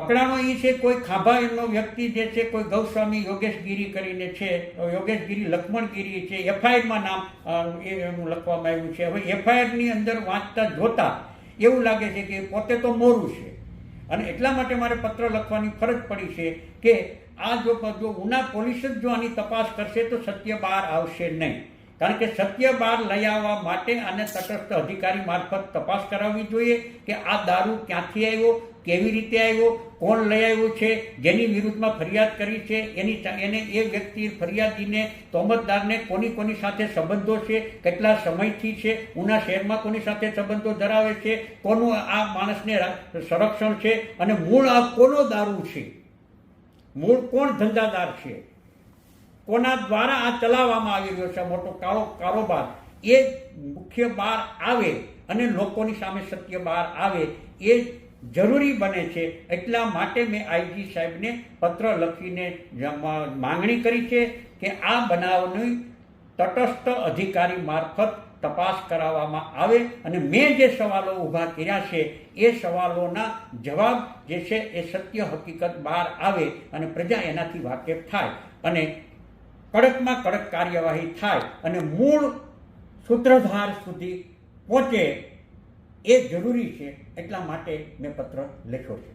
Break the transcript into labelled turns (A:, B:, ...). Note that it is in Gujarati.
A: પકડાણો એ છે, કોઈ ખાભા એમનો વ્યક્તિ જે છે, કોઈ ગૌસ્વામી યોગેશગીરી કરીને છે યોગેશગીરી લક્ષ્મણગીરી છે, એફઆઈઆરમાં નામ એનું લખવામાં આવ્યું છે. હવે એફઆઈઆરની અંદર વાંચતા જોતા એવું લાગે છે કે પોતે તો મોરું છે. અને એટલા માટે મારે પત્ર લખવાની ફરજ પડી છે કે આ જો જો ઉના પોલીસ જ જો આની તપાસ કરશે તો સત્ય બહાર આવશે નહીં. કારણ કે સત્ય બહાર લઈ આવવા માટે અને તટસ્થ અધિકારી મારફત તપાસ કરાવવી જોઈએ કે આ દારૂ ક્યાંથી આવ્યો, કેવી રીતે આવ્યો, કોણ લઈ આવ્યો છે, જેની વિરુદ્ધમાં ફરિયાદ કરી છે, એની એને એ વ્યક્તિ ફરિયાદીને તોમતદારને કોની કોની સાથે સંબંધો છે, કેટલા સમયથી છે, ઉના શહેરમાં કોની સાથે સંબંધો ધરાવે છે, કોનું આ માણસને સંરક્ષણ છે અને મૂળ આ કોનો દારૂ છે? મૂળ કોણ ધંધાદાર છે? કોના દ્વારા આ ચલાવવામાં આવી રહ્યો છે મોટો કાળો કારોબાર? એ મુખ્ય બહાર આવે અને લોકોની સામે સત્ય બહાર આવે એ જરૂરી બને છે. એટલા માટે મેં આઈજી સાહેબને પત્ર લખીને માંગણી કરી છે કે આ બનાવની તટસ્થ અધિકારી મારફત તપાસ કરાવવામાં આવે અને મેં જે સવાલો ઊભા કર્યા છે, એ સવાલોના જવાબ જે છે એ સત્ય હકીકત બહાર આવે અને પ્રજા એનાથી વાકેફ થાય. અને કડકમાં કડક કાર્યવાહી થાય અને મૂળ સૂત્રધાર સુધી પહોંચે એ જરૂરી છે એટલા માટે મેં પત્ર લખ્યો છે.